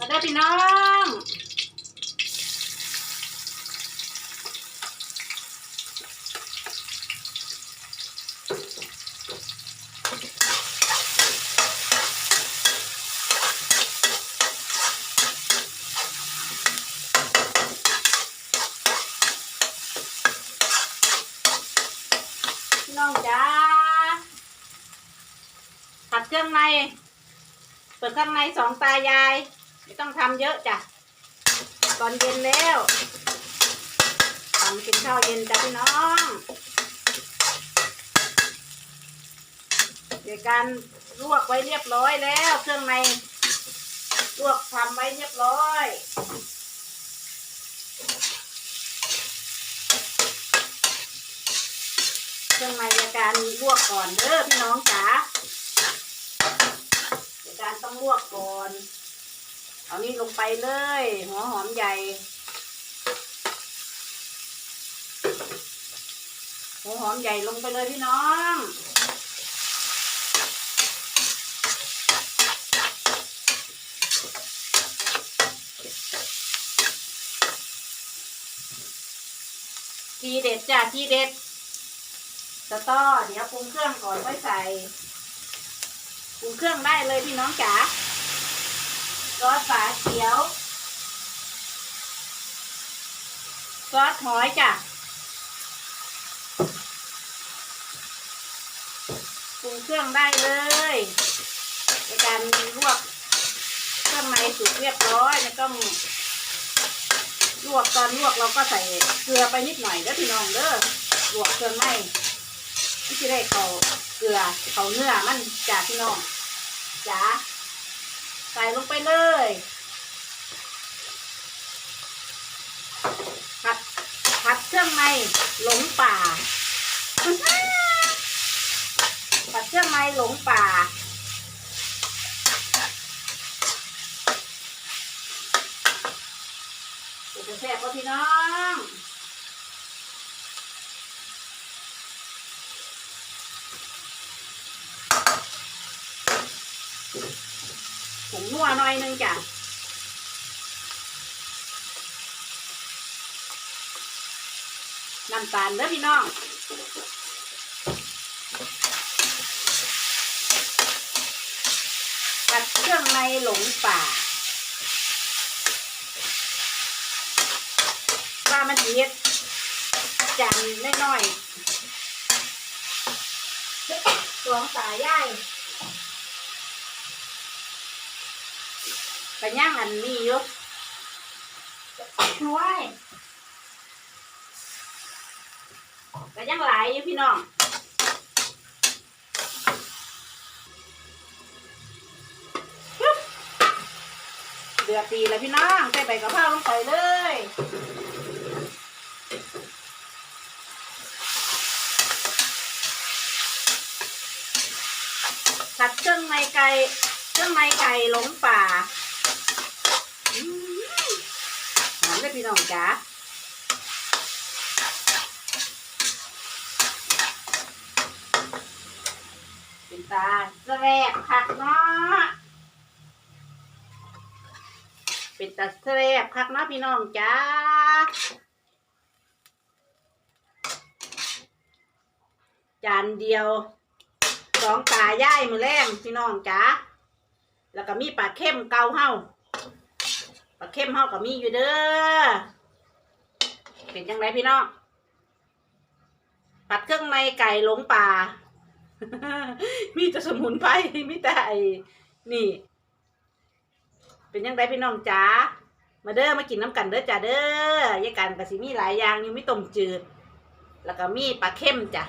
มาได้พี่น้องน้องจ้าผัดเครื่องใน เปิดข้างในสองตายาย ไม่ต้องทำเยอะจ้ะตอนเย็นแล้วทำกินข้าวเย็นจ้ะพี่น้องเดี๋ยวการลวกไว้เรียบร้อยแล้ว เครื่องในลวกทำไว้เรียบร้อยเครื่องในในการลวกก่อนเด้อพี่น้องจ๋าการต้องลวกก่อน เอานี่ลงไปเลย หัวหอมใหญ่ หัวหอมใหญ่ลงไปเลยพี่น้องทีเด็ดจ้ะทีเด็ดสตอเดี๋ยวปรุงเครื่องก่อนค่อยใส่ปรุงเครื่องได้เลยพี่น้องจ๋า ซอสฝาเขียว ซอสหอยจ้ะปรุงเครื่องได้เลยในการลวกเครื่องในสุกเรียบร้อยไม่ต้องลวกตอนลวกเราก็ใส่เกลือไปนิดหน่อยเด้อพี่น้องเด้อลวกเครื่องในที่ได้เขาเกลือเขาเนื้อมันจ้าพี่น้องจ้า ใส่ลงไปเลยผัดผัดเครื่องในหลงป่าผัดเครื่องในหลงป่าจะแซ่บป่ะพี่น้อง ผงนัวหน่อยนึงจ้ะน้ำตาลเด้อพี่น้องผัดเครื่องในหลงป่าว่ามันเฮ็ดจานน้อยๆสองสายย่าย ไปย่างอันนี้อยู่น้อยไปย่างหลายอยู่พี่น้องเดือดตีแล้วพี่น้องใส่ใบกะเพราลงไปเลยผัดเครื่องในไก่เครื่องในไก่หลงป่า อืมหอม เลยพี่น้องจ๋าเป็นตาแสบคักเนาะเป็นตาแสบคักเนาะพี่น้องจ๋าจานเดียวสองตาย่ายมือแรงพี่น้องจ๋าแล้วก็มีปลาเข้มเกาเฮา ปลาเข้มเฮากับมีอยู่เด้อเป็นยังไงพี่น้องผัดเครื่องในไก่หลงป่า มีแต่สมุนไพรมีแต่ไอ้นี่ เป็นยังไงพี่น้องจ๋ามาเด้อมากินน้ำกันเด้อจ้าเด้อยายกันกับสิมีหลายอย่างอยู่มีต้มจืด แล้วก็มีปลาเข้มจ้ะ